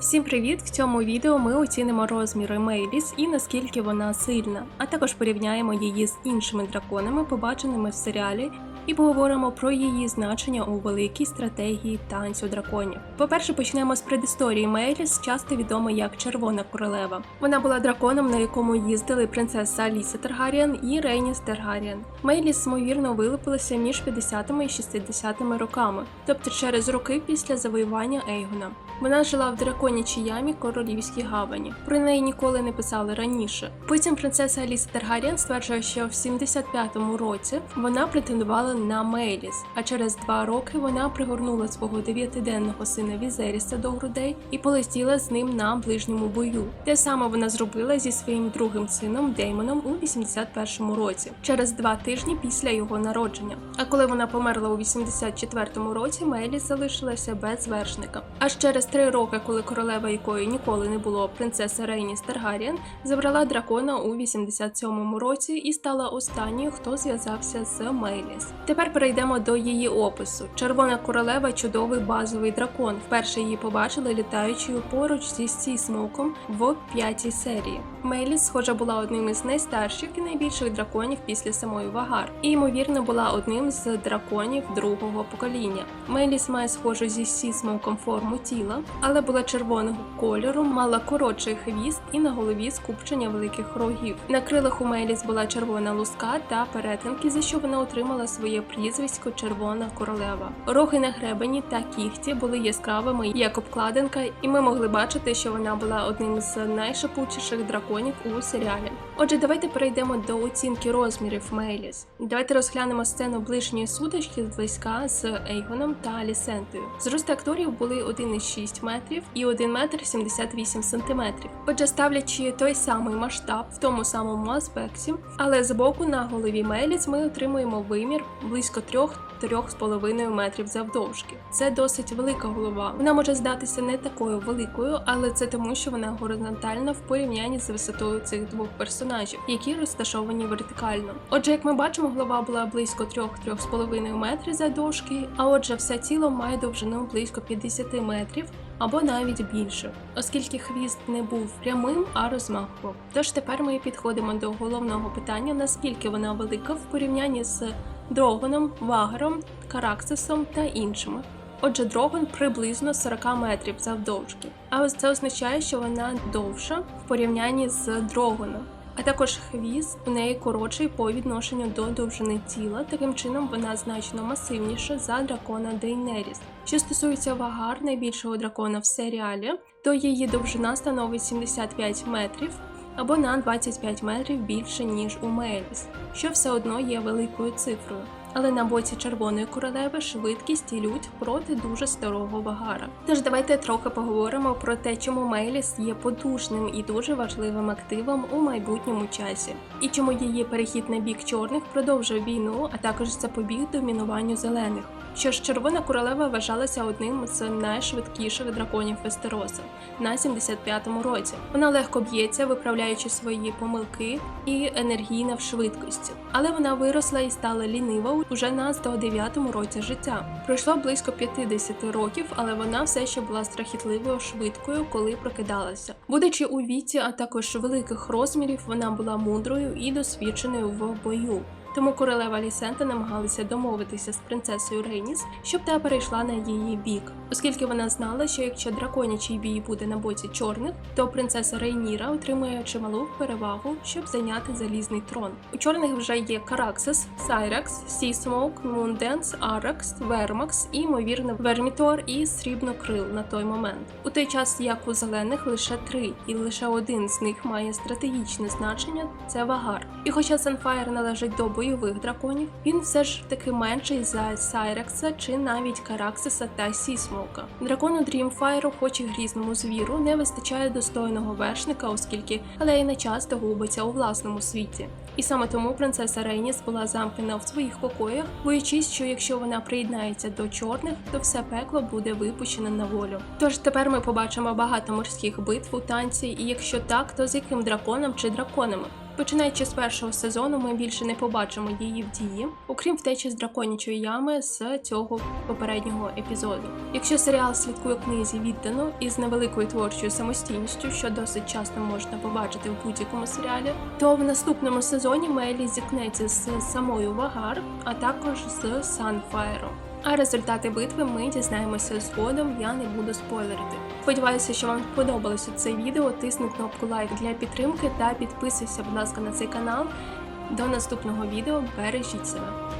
Всім привіт! В цьому відео ми оцінимо розміри Мейліс і наскільки вона сильна, а також порівняємо її з іншими драконами, побаченими в серіалі, і поговоримо про її значення у великій стратегії танцю драконів. По-перше, почнемо з предісторії Мейліс, часто відома як Червона королева. Вона була драконом, на якому їздили принцеса Аліса Таргаріан і Рейніс Таргаріан. Мейліс, ймовірно, вилупилася між 50-ми і 60-ми роками, тобто через роки після завоювання Ейгона. Вона жила в драконячій ямі королівській гавані. Про неї ніколи не писали раніше. Потім принцеса Аліса Таргаріан стверджує, що в 75-му році вона претендувала на Мейліс, а через два роки вона пригорнула свого дев'ятиденного сина Візеріса до грудей і полетіла з ним на ближньому бою. Те саме вона зробила зі своїм другим сином Деймоном у 81-му році, через два тижні після його народження. А коли вона померла у 84-му році, Мейліс залишилася без вершника. Аж через три роки, коли королева якої ніколи не було принцеса Рейніс Таргаріан, забрала дракона у 87-му році і стала останньою, хто зв'язався з Мейліс. Тепер перейдемо до її опису. Червона королева чудовий базовий дракон. Вперше її побачили літаючою поруч зі Сісмоком в п'ятій серії. Мейліс, схожа, була одним із найстарших і найбільших драконів після самої Вагар, і ймовірно була одним з драконів другого покоління. Мейліс має схожу зі Сісмоком форму тіла, але була червоного кольору, мала коротший хвіст і на голові скупчення великих рогів. На крилах у Мейліс була червона луска та перетинки, за що вона отримала своє прізвисько Червона королева. Роги на гребені та кігті були яскравими як обкладинка, і ми могли бачити, що вона була одним з найшипучіших драконів у серіалі. Отже, давайте перейдемо до оцінки розмірів Мейліс. Давайте розглянемо сцену ближньої сутички зблизька з Ейгоном та Алісентою. Зрости акторів були 1,6 метрів і 1 метр 78 сантиметрів. Отже, ставлячи той самий масштаб в тому самому аспекті, але збоку на голові Мейліс ми отримуємо вимір близько 3-3,5 метрів завдовжки. Це досить велика голова. Вона може здатися не такою великою, але це тому, що вона горизонтальна в порівнянні з висотою цих двох персонажів, які розташовані вертикально. Отже, як ми бачимо, голова була близько 3-3,5 метрів завдовжки, а отже, все тіло має довжину близько 50 метрів або навіть більше, оскільки хвіст не був прямим, а розмахував. Тож тепер ми підходимо до головного питання: наскільки вона велика в порівнянні з Дрогоном, Вагером, Караксисом та іншими. Отже, дрогон приблизно 40 метрів завдовжки, а ось це означає, що вона довша в порівнянні з дрогоном. А також хвіст у неї коротший по відношенню до довжини тіла. Таким чином вона значно масивніша за дракона Дейнеріс. Що стосується вагар найбільшого дракона в серіалі, то її довжина становить 75 метрів або на 25 метрів більше ніж у Меліс, що все одно є великою цифрою. Але на боці червоної королеви швидкість і лють проти дуже старого вагара. Тож давайте трохи поговоримо про те, чому Мейліс є потужним і дуже важливим активом у майбутньому часі, і чому її перехід на бік чорних продовжує війну, а також запобіг домінуванню зелених. Що ж, червона королева вважалася одним з найшвидкіших драконів Вестероса на 75-му році. Вона легко б'ється, виправляючи свої помилки і енергійна в швидкості, але вона виросла і стала лінива уже на 109-му році життя. Пройшло близько 50 років, але вона все ще була страхітливою швидкою, коли прокидалася. Будучи у віці, а також великих розмірів, вона була мудрою і досвідченою в бою. Тому королева Лісента намагалася домовитися з принцесою Рейніс, щоб та перейшла на її бік, оскільки вона знала, що якщо драконячий бій буде на боці чорних, то принцеса Рейніра отримує чималу перевагу, щоб зайняти залізний трон. У чорних вже є Караксис, Сайрекс, Сісмоук, Мунденс, Аракс, Вермакс і ймовірно Вермітор і Срібнокрил на той момент. У той час як у зелених лише три, і лише один з них має стратегічне значення це Вагар. І хоча Санфайр належить до бойових драконів, він все ж таки менший за Сайрекса чи навіть Караксиса та Сісмоука. Дракону Дрімфайру, хоч і грізному звіру, не вистачає достойного вершника, оскільки Алейна часто губиться у власному світі. І саме тому принцеса Рейніс була замкнена в своїх покоях, боючись, що якщо вона приєднається до чорних, то все пекло буде випущене на волю. Тож тепер ми побачимо багато морських битв у танці, і якщо так, то з яким драконом чи драконами. Починаючи з першого сезону, ми більше не побачимо її в дії, окрім втечі з драконячої ями з цього попереднього епізоду. Якщо серіал слідкує книзі віддано і з невеликою творчою самостійністю, що досить часто можна побачити в будь-якому серіалі, то в наступному сезоні Мелі зіткнеться з самою Вагар, а також з Санфаєром. А результати битви ми дізнаємося згодом, я не буду спойлерити. Сподіваюся, що вам сподобалося це відео. Тисни кнопку лайк для підтримки та підписуйся, будь ласка, на цей канал. До наступного відео. Бережіть себе.